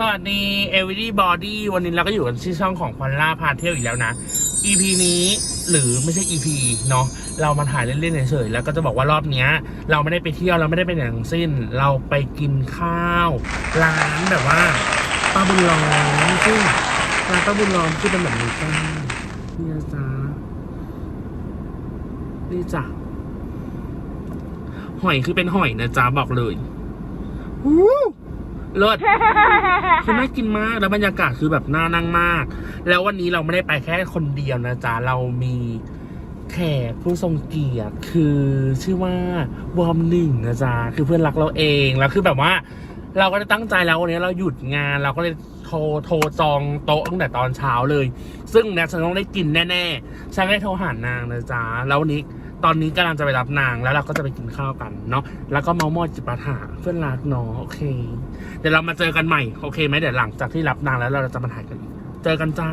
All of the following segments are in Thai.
สวัสดี Everybody วันนี้เราก็อยู่กันที่ช่องของควันล่าพาเที่ยวอีกแล้วนะ EP นี้หรือไม่ใช่ EP เนาะเรามาถ่ายเล่นๆเฉยๆแล้วก็จะบอกว่ารอบเนี้ย เราไม่ได้ไปเที่ยวเราไม่ได้ไปไหนทั้งสิ้น เราไปกินข้าวร้านแบบว่าป้าบุญล้อมซึ่งร้านป้าบุญล้อมคือเป็นแบบนี้จ้านี่จ๊ะนี่จ้ะหอยคือเป็นหอยนะจ๊ะบอกเลยวู้ เลิศคือน่ากินมากแล้วบรรยากาศคือแบบน่านั่งมาก แล้ววันนี้เราไม่ได้ไปแค่คนเดียวนะจ๊ะเรามีแขกผู้ทรงเกียรติคือชื่อว่าวอมหนึ่งนะจ๊ะคือเพื่อนรักเราเองแล้วคือแบบว่า เราก็ได้ตั้งใจแล้ววันนี้เราหยุดงาน เราก็เลยโทรโทรจองโต๊ะตั้งแต่ตอนเช้าเลย ซึ่งแนทฉันต้องได้กินแน่ๆฉันก็ได้โทรหานางนะจ๊ะแล้ววันนี้ ตอนนี้กำลังจะไปรับนางแล้วเราก็จะไปกินข้าวกันเนาะแล้วก็เมามอยจิปาถะเพื่อนรักเนาะโอเค เดี๋ยวเรามาเจอกันใหม่โอเคไหมเดี๋ยวหลังจากที่รับนางแล้วเราจะมาถ่ายกันอีกเจอกันจ้า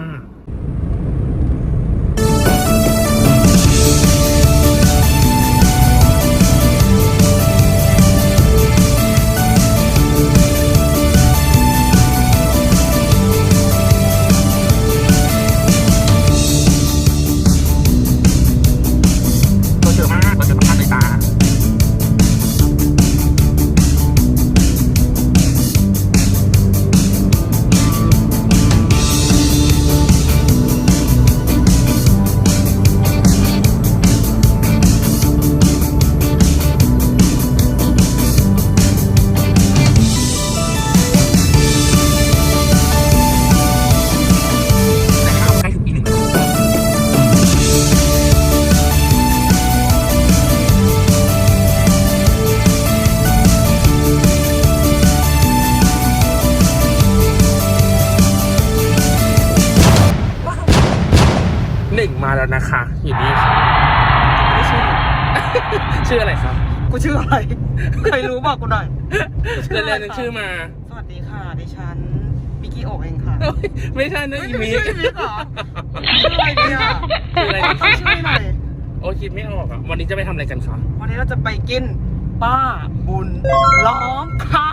กูชื่ออะไร ใครรู้บอกกูหน่อยเรียนเรียนชื่อมา สวัสดีค่ะ ดิฉันมิกกี้โอกเองค่ะเอ้ยไม่ใช่นะอีไม่มีใช่มิกเหรอชื่ออะไรเนี่ยชื่ออะไรขอชื่อหน่อยโอ้คิดไม่ออกอะ วันนี้จะไปทำอะไรกันคะ วันนี้เราจะไปกินป้าบุญล้อมค่ะ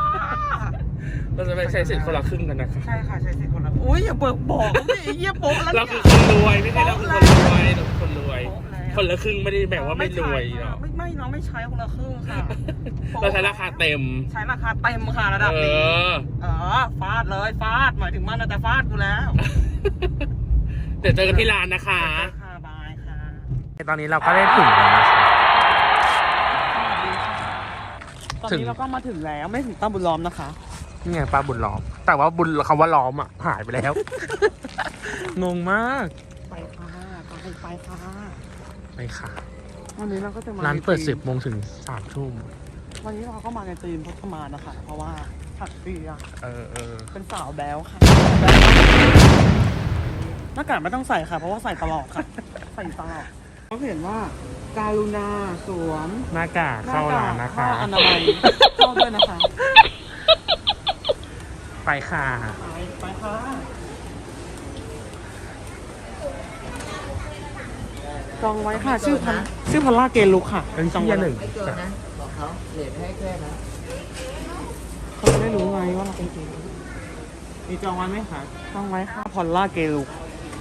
เราจะไปใช้สิทธิ์คนละครึ่งกันนะคะ ใช่ค่ะใช่สิคนละอุ้ยอย่าเบิกบอกนะไอ้เหี้ยโป๊ะแล้วเราเนี่คือยคนรวยไม่ใช่เราคือคนรวยเราคือคนรวย โป๊ะแล้ว คนละครึ่งไม่ได้แบ่งว่าไม่รวยหรอกไม่ไม่น้องไม่ใช้คนละครึ่งค่ะเราใช้ราคาเต็ม ใช้ราคาเต็มค่ะระดับเอนี้อเออฟาดเลยฟาดหมายถึงมันน่ะแต่ฟาดกูแล้ว เดี๋ยวเจอกันที่ร้านนะคะค่ะบายค่ะตอนนี้เราก็ได้ถึงแล้วนะคะตอนถึงนี้เราก็มาถึงแล้วไม่ถึงตั้งบุญล้อมนะคะนี่ไงปลาบุญล้อม แต่ว่าบุญคำว่าล้อมอะหายไปแล้ว งงมาก ไปค่ะ ไปไปค่ะ ไปค่ะ วันนี้เราก็จะมาร้านเปิดใสิบโมงถึงสามทุ่มวันนี้เราก็มาในธีมพัฒมานนะคะ เพราะว่าผัดเปียเออเออเป็นสาวแบ๊วค่ะหน้ากากไม่ต้องใส่ค่ะ เพราะว่าใส่ตลอดค่ะ ใส่ตลอดเขาเห็นว่าการุณาสวมหน้ากากเข้าร้านนะคะผ้าอนามัยเข้าด้วยนะคะ ไปค่ะ ไปไปค่ะ จองไว้ค่ะ ชื่อพันชื่อพันล่าเกลุกค่ะเป็นจองที่ไว้หนึ่งไม่เกินนะ บอกเขาเหรียญให้แค่นะเขาจะได้รู้ไงว่าเราเป็นเกลุกมีจองไว้ไหมคะจองไว้ค่ะพอลล่าเกลุก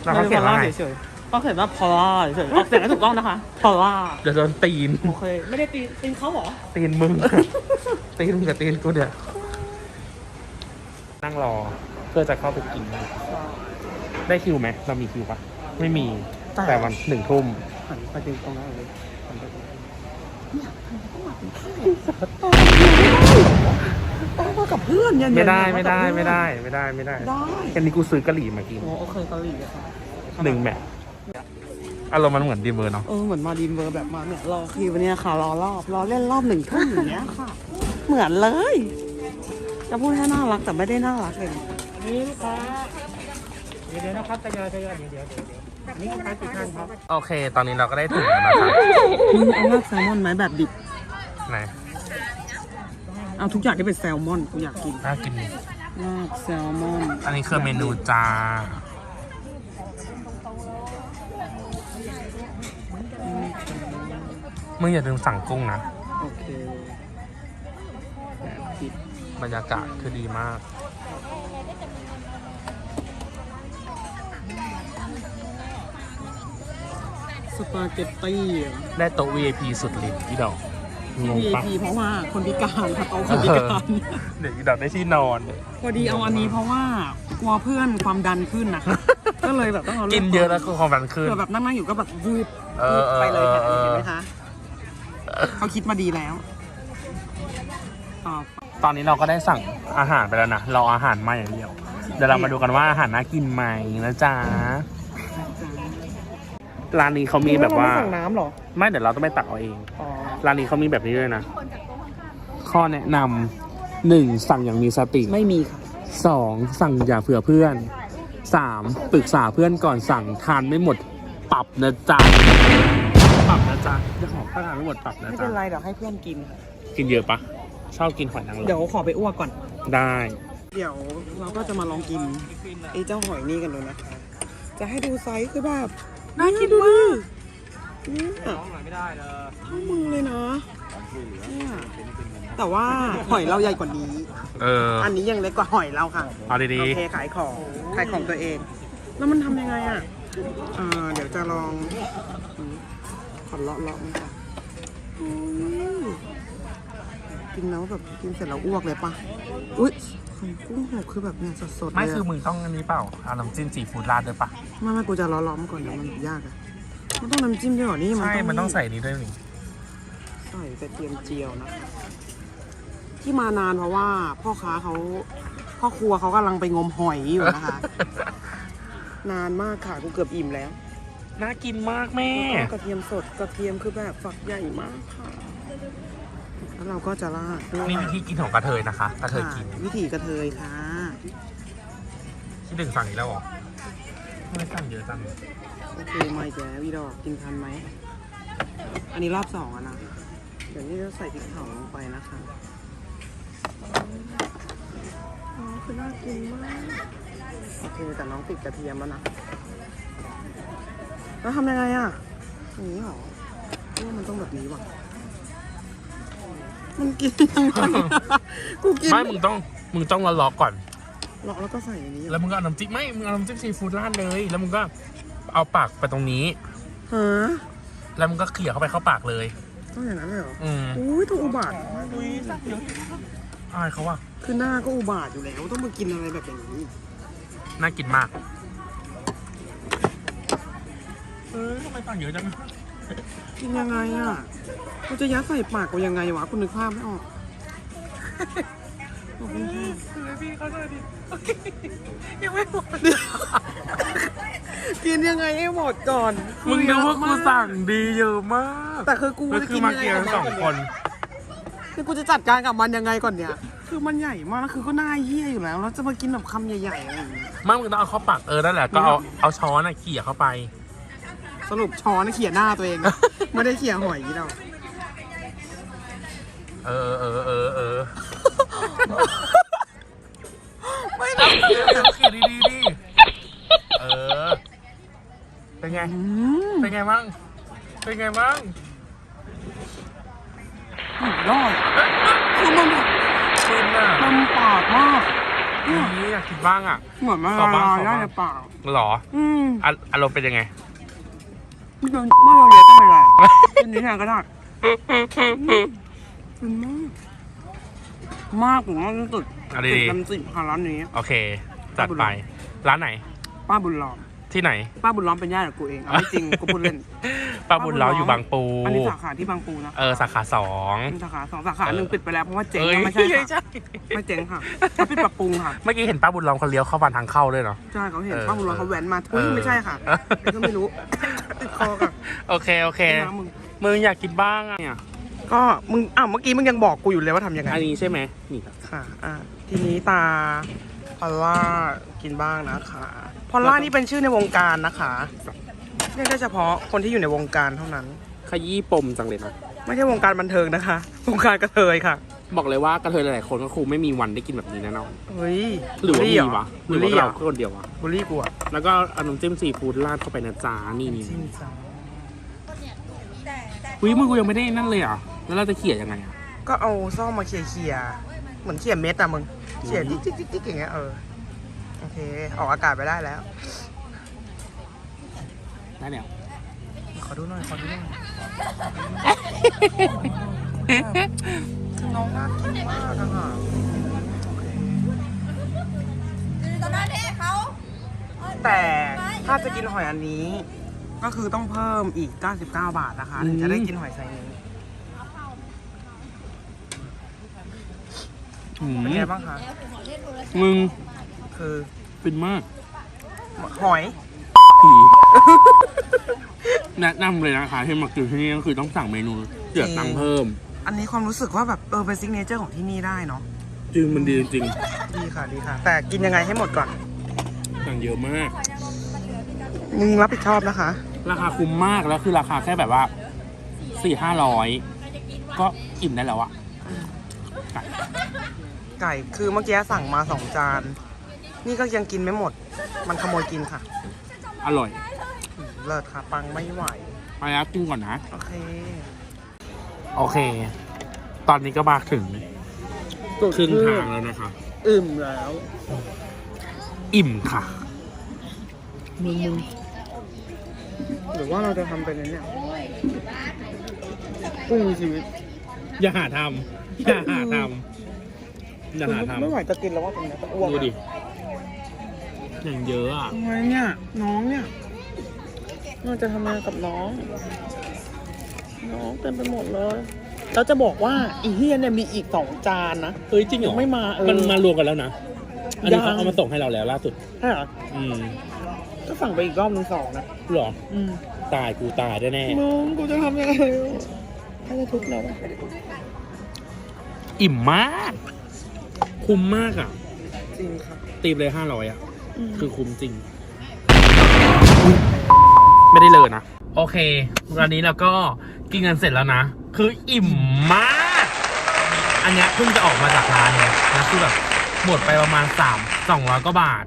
แล้วเขาเขียนว่าไงเฉยๆเขาเขียนว่าพอลล่าเฉยๆออกเสียงให้ถูกต้องนะคะพอลล่าเดี๋ยวโดนตีนโอเคไม่ได้ตีตีนเขาเหรอตีนมึงตีนมึงกับตีนกูเดี๋ยวนั่งรอเพื่อจะเข้าไปกินได้คิวไหมเรามีคิวปะไม่มีแต่แต่วันหนึ่งทุ่ม หันไปตีตรงนั้นเลยหันไปต้องมากับเพื่อนไม่ได้เนี่ยไม่ได้ไม่ได้ไม่ได้ไม่ได้ได้แค่นี้กูซื้อกะหรี่มากินโอ้โอเคกาหลีอะค่ะหนึ่งแมทอารมณ์มันเหมือนดีเวอร์เนาะเออเหมือนมาดีมเวอร์แบบมาเนี่ยรอคิวเนี่ยค่ะรอรอบรอเล่นรอบหนึ่งทุ่มอย่างเงี้ยค่ะ เหมือนเลย จะพูดให้น่ารักแต่ไม่ได้น่ารักเลยนี่ลูกค้าเดี๋ยวนะครับทยอยทยอยเดี๋ยวเดี๋ยวเดี๋ยวเดี๋ยว นี่ลูกค้ากี่ท่านครับโอเค ตอนนี้เราก็ได้ถึงแล้วนะคะมึงเอาลากแซลมอนไหมแบบดิบ ไหนเอาทุกอย่างที่เป็นแซลมอนกูอยากกินน่ากินลากแซลมอนอันนี้คือเมนูจ้ามึงอย่าลืมสั่งกุ้งนะ โอเคแบบดิบบรรยากาศคือดีมาก ปาเกตตี้อะได้โต๊ะ VIP สุดลิ้นพี่ดอกงงปะ VIP เพราะว่าคนพิการค่ะเอาคนพิการ เดี๋ยวพี่ดอกได้ที่นอนพอดีเอาอันนี้เพราะว่ากลัวเพื่อนความดันขึ้นนะคะ ก็เลยแบบต้องเอากิกินเยอะแล้วก็ความดันขึ้น เผื่อแบบนั่งๆอยู่ก็แบบวืดเออเออไปเลยค่ะเออ เห็นไหมคะเขาคิดมาดีแล้วต่อไปตอนนี้เราก็ได้สั่งอาหารไปแล้วนะ รออาหารมาอย่างเดียว เดี๋ยวเรามาดูกันว่าอาหารน่ากินไหมนะจ๊ะ ร้านนี้เขามีแบบว่า เรไม่สั่งน้ำเหรอ ไม่เดี๋ยวเราต้องไปตักเอาเอง อ๋อ ร้านนี้เขามีแบบนี้ด้วยนะ ข้อแนะนำหนึ่งสั่งอย่างมีสติไม่มีค่ะ สองสั่งอย่าเผื่อเพื่อนสามปรึกษาเพื่อนก่อนสั่งทานไม่หมดปรับนะจ๊ะปรับนะจ๊ะเจ้าของถ้าทานไม่หมดปรับนะไม่จ๊ะเป็นไรเดี๋ยวให้เพื่อนกิน กินเยอะปะชอบกินหอยนางรมเดี๋ยวขอไปอ้วกก่อน ได้ เดี๋ยวเราก็จะมาลองกินไอ้เจ้าหอยนี่กันดูนะคะ จะให้ดูไซส์คือแบบ น่ากินมากเนี่ยเท่ามือเลยนะเนี่ยแต่ว่าหอยเราใหญ่กว่านี้ เออ อันนี้ยังเล็กกว่าหอยเราค่ะเอาดีโอเคขายของขายของตัวเอง แล้วมันทำยังไงอะอ่าเดี๋ยวจะลองอืมขอเลาะเลาะมันก่อนอุ้ย กินแล้วแบบกินเสร็จแล้วอ้วกเลยปะอุ้ยไข่กุ้งหกคือแบบเนี่ยสดๆๆไม่เลยะคือมึงต้องอันนี้เปล่าเอาน้ำจิ้มซีฟู้ดราดด้วยปะไม่ไม่กูจะล้อล้อมก่อนเดี๋ยวมันยากอะมันต้องน้ำจิ้มด้วยเหรอนี่ใช่มันต้องใส่นี้ด้วยนี่ใส่กระเทียมเจียวนะคะที่มานานเพราะว่าพ่อค้าเขาพ่อครัวเขากำลังไปงมหอยอยู่นะคะ นานมากค่ะกูเกือบอิ่มแล้วน่ากินมากแม่ แล้วก็กระเทียมสดกระเทียมคือแบบฝักใหญ่มากค่ะ แล้วเราก็จะราดด้วยนี่วิธีกินของกระเทยนะคะ กระเทยกินค่ะวิถีกระเทยค่ะที่หนึ่งสั่งอีกแล้วเหรอไม่สั่งเยอะจังโอเคมาอีกแล้วพี่ดอกกินทันไหม อันนี้รอบสองอะนะ เดี๋ยวนี้จะใส่พริกเผาลงไปนะคะอ๋อคือน่ากินมาก โอเคแต่น้องติดกระเทียมแล้วนะ แล้วทำยังไงอะอย่างนี้เหรอว่ามันต้องแบบนี้ว่ะ มันกินยังไงอะกูกินไม่มึงต้อง มึงต้องล็อกๆก่อนหลอกแล้วก็ใส่อย่างนี้เหรแล้อวมึงก็เอาน้ำจิ้มไม่มึงเอาน้ำจิ้มซีฟู้ดราดเลย แล้วมึงก็เอาปากไปตรงนี้ ฮะแล้วมึงก็เขี่ยเข้าไปเข้าปากเลย ต้องอย่างนั้นเลยเหรอ อืมอุ้ยถูกอุบาทอายเขาว่าคือหน้าก็อุบาทอยู่แล้ว ต้องมากินอะไรแบบอย่างนี้ น่ากินมาก เออทำไมสั่งเยอะจัง กินยังไงอะกูจะยัดใส่ปากกูยังไงวะกูนึกภาพไม่ออกขอบคุณค่ะพี่เขาเลยดิยังไม่หมดกินยังไงให้หมดก่อนมึงดูว่ากูสั่งดีเยอะมาก แต่คือกูแล้วจะคือกินมายังไงเกียกับร์มันสองคนคือกูจะจัดการกับมันยังไงก่อนเนี่ย คือมันใหญ่มากแล้วคือก็หน้าเหี้ยอยู่แล้วแล้วจะมากินแบบคำใหญ่ๆอะไรอย่างงี้ไม่มึงต้องเอาเข้าปากเออนั่นแหละก็เอาเอาช้อนอะเขี่ยเข้าไป สรุปช้อนเขี่ยหน้าตัวเอง ไม่ได้เขี่ยหอยนี่เราเออเออเออเออไม่ได้เขี่ยดีดีดิเออ เป็นไงอืมเป็นไงบ้าง เป็นไงบ้างยอดคือมันแบบฟินอะเต็มปากมากนี่อยากกินบ้างอะ เหมือนมันขอละบ้างลายขอได้บ้างในปากหรอ อืมอะอารมณ์เป็นยังไง ไม่โดนไม่โดนเยอะก็ไม่เป็นไรกินนี้แทนก็ได้อืมมาก มากผมว่าที่สุดเอะไรติดดีกันสิบค่ะร้านนี้ โอเค จัดไป ร้านไหน ป้าบุญล้อม ที่ไหน ป้าบุญล้อมเป็นญาติกับกูเองเอาไม่จริงกูพูดเล่น ป้าบุญเล้าอยู่บางปู อันนี้สาขาที่บางปูนะเออสาขาสองมีสาขาสองสาขาหนึ่งปิดไปแล้วเพราะว่าเจ๊งเอ้ยนะไม่ใช่ค่ะใช่ไม่เจ๊งค่ะเขาปิดปรับปรุงค่ะเมื่อกี้เห็นป้าบุญล้อมเขาเลี้ยวเข้ามาทางเข้าด้วยเนาะใช่เขาเห็นเออป้าบุญล้อมเขาแหวนมาทุยเออไม่ใช่ค่ะเออเดี๋ยวก็ไม่รู้ติดคอกับโอเคโอเคน้ำมึงมึงอยากกินบ้างอะเนี่ยก็มึงอ้าวเมื่อกี้มึงยังบอกกูอยู่เลยว่าทำยังไงอันนี้ใช่ไหมนี่ครับค่ะอะทีนี้ตาพอลล่ากินบ้างนะคะ พอลล่านี่เป็นชื่อในวงการนะคะเรียกได้เฉพาะคนที่อยู่ในวงการเท่านั้น ขยี้ปมจังเลยนะ ไม่ใช่วงการบันเทิงนะคะ วงการกระเทยค่ะ บอกเลยว่ากระเทยหลายๆคนก็คงไม่มีวันได้กินแบบนี้แน่นอนเฮ้ยหรือว่ามีเหวะหบุรือลว่าลี่เหรเราอคนเดียววะบุลลี่กูอะแล้วก็เอาน้ำจิ้มซีฟู้ดราดเข้าไปนะจ๊ะนี่นี่จริงจังอุ้ยมึงกูยังไม่ได้นั่นเลยอะแล้วเราจะเขี่ยยังไงอะก็เอาซ่อมมาเขี่ยเขี่ยๆเหมือนเขี่ยเม็ดอะมึงเขี่ยจิ๊กจิ๊กจิ๊กจิ๊กอย่างเงี้ยเออ โอเค ออกอากาศไปได้แล้ว ได้แล้วขออดูหน่อย ขอดูหน่อยน้องน่ากินมากอะค่ะแต่ถ้าจะกินหอยอันนี้ ก็คือต้องเพิ่มอีก 99 บาทนะคะ ถึงจะได้กินหอยไซส์นี้อืมเป็นไงบ้างคะมึง คือ ฟินมากหอย ผีแนะนำเลยนะคะที่มากินที่นี่ก็คือต้องสั่งเมนูเดือดตังค์เพิ่ม อันนี้ความรู้สึกว่าแบบเออเป็นซิกเนเจอร์ของที่นี่ได้เนาะจริงมันดีจริงดีค่ะดีค่ะ แต่กินยังไงให้หมดก่อนๆสั่งเยอะมาก มึงรับผิดชอบนะคะ ราคาคุ้มมากแล้วคือราคาแค่แบบว่าสี่ห้าร้อยก็อิ่มได้แล้วอะไก่ ไก่คือเมื่อกี้สั่งมาสองจาน นี่ก็ยังกินไม่หมด มันขโมยกินค่ะ อร่อย เลิศค่ะ ปังไม่ไหว ไปแล้วกินก่อนนะ โอเค โอเค ตอนนี้ก็มาถึงครึ่งทางแล้วนะคะ อึมแล้ว อิ่มค่ะมึงมึงหรือว่าเราจะทำเป็นอันเนี่ยกุ้งมีชีวิต อย่าหาทำอย่าหาทำอย่าหาทไม่ไหวจะกินแล้วว่าตรงเนี้ยจะอ้วกำดูดิ อย่างเยอะอะทำไมเนี่ย น้องเนี่ยเราจะทำอะไรกับน้อง น้องเต็มไปหมดเลยแล้วจะบอกว่าอีเฮียเนี่ยมีอีกสองจานนะเฮ้ยจริงเหรอยังไม่มาเออมันมารวมกันแล้วนะอันนี้ยังเขาเอามาส่งให้เราแล้วล่าสุดใช่เหรออืมก็สั่งไปอีกรอบหนึ่งสองนะหรออืมตายกูตายแน่น้องกูจะทำยังไงถ้าจะทุบเราอะๆอิ่มมาก คุ้มมากอะ จริงครับตีมเลยห้าร้อยอะม คือคุ้มจริง ไม่ได้เลยนะ โอเควันนี้เราก็กินกันเสร็จแล้วนะ คืออิ่มมาก อันเนี้ยเพิ่งจะออกมาจากร้านเนี่ยแล้วคือแบบหมดไปประมาณสามสองร้อยกว่าบาท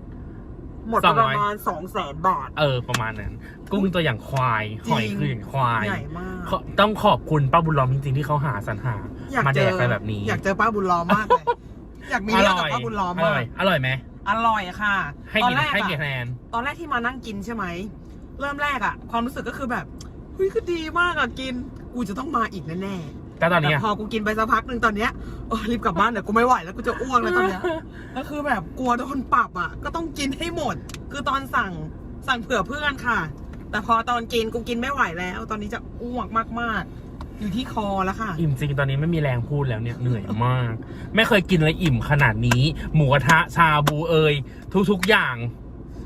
หมดสไปองปร้อยระมาณสองแสนบาท เออ ประมาณนั้น กุ้งตัวอย่างควาย หอยจริงคืออย่างควายใหญ่มากขอต้องขอบคุณป้าบุญล้อมจริงๆที่เขาหาสรรหาอยากมาเจแดอกไปแบบนี้ อยากเจอป้าบุญล้อมมากเลย อยากมีอเรื่องร่กับอยป้าบุญล้อมอมาร่อกยอร่อยไหม อร่อยค่ะให้ตอนกี่แรกให้กี่อะคะแนน ตอนแรกที่มานั่งกินใช่ไหม เริ่มแรกอะความรู้สึกก็คือแบบเฮ้ยคือดีมากอะกิน กูจะต้องมาอีกแน่ๆแต่ตอนแต่นี้พอกูกินไปสักพักหนึ่งตอนเนี้ยโอ้รีบกลับบ้านเดี๋ยวกูไม่ไหวแล้วกูจะอ้วกแล้วตอนเนี้ย ก็คือแบบกลัวโดนปรับอะ ก็ต้องกินให้หมด คือตอนสั่งสั่งเผื่อเพื่อนค่ะ แต่พอตอนกินกูกินไม่ไหวแล้ว ตอนนี้จะอ้วกมากๆ อยู่ที่คอแล้วค่ะ อิ่มจริงตอนนี้ไม่มีแรงพูดแล้วเนี่ยเหนื่อยมาก ไม่เคยกินอะไรอิ่มขนาดนี้ หมูกระทะชาบูเอยทุกๆอย่าง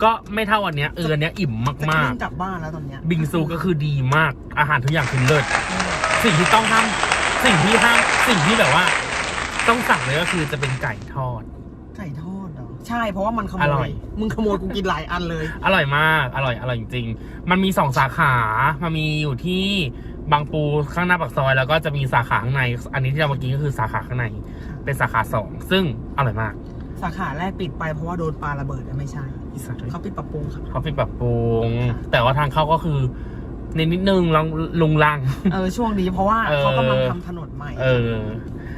ก็ไม่เท่าอันเนี้ยเอออันเนี้ยอิ่มจะมากขึ้นกลับบ้านแล้วตอนเนี้ยๆ บิงซูก็คือดีมากอาหารทุกอย่างคือเลิศสิ่งที่ต้องห้ามสิ่งที่ห้ามสิ่งที่แบบว่า ต้องสั่งเลยก็คือจะเป็นไก่ทอด ไก่ทอดเหรอ ใช่เพราะว่ามันขโมอร่อย ย มึงขโมยกูกินหลายอันเลย อร่อยมาก อร่อย อร่อยจริงๆมันมีสองสาขา มันมีอยู่ที่ บางปูข้างหน้าปากซอยแล้วก็จะมีสาขาข้างใน อันนี้ที่เราเมื่อกี้ก็คือสาขาข้างใน เป็นสาขาสองซึ่งอร่อยมาก สาขาแรกปิดไปเพราะว่าโดนปลาระเบิดอะไม่ใช่อีสัตว์เลยเขาปิดปรับปรุงค่ะ เขาปิดปรับปรุงแต่ว่าทางเข้าก็คือในนิดนึงลองลุงลัง เออช่วงนี้เพราะว่าเออ เขากำลังทำถนนใหม่เออ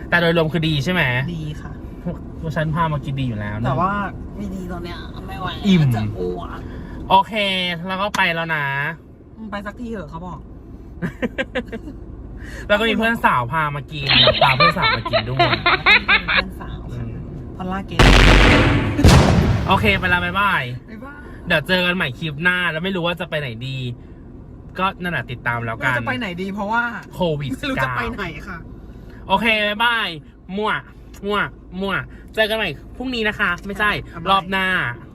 แต่โดยรวมคือดีใช่ไหมดีค่ะ พวกพวกฉันพามากินดีอยู่แล้วนะ แต่ว่าไม่ดีตอนเนี้ยไม่ไหวอิ่ม จะอ้วกโอเค แล้วก็ไปแล้วนะ มึงไปสักทีเหอะเขาบอก แล้วก็มีเพื่อนสาวพามากินแล้วพาเพื่อนสาวมากินด้วยเพื่อนสาวอืค่ะมพอลล่าเกตโอเคไปแล้วบ๊ายบาย บ๊ายบายเดี๋ยวเจอกันใหม่คลิปหน้า แล้วไม่รู้ว่าจะไปไหนดี ก็นั่นแหละติดตามแล้วไม่กัรู้นจะไปไหนดีเพราะว่าโควิดไม่รู้จะไปไหนค่ะโอเคบ๊ายบายมั่วมั่วมั่วเจอกันใหม่พรุ่งนี้นะคะ ไม่ใช่อะบ๊ายบายรอบหน้าบ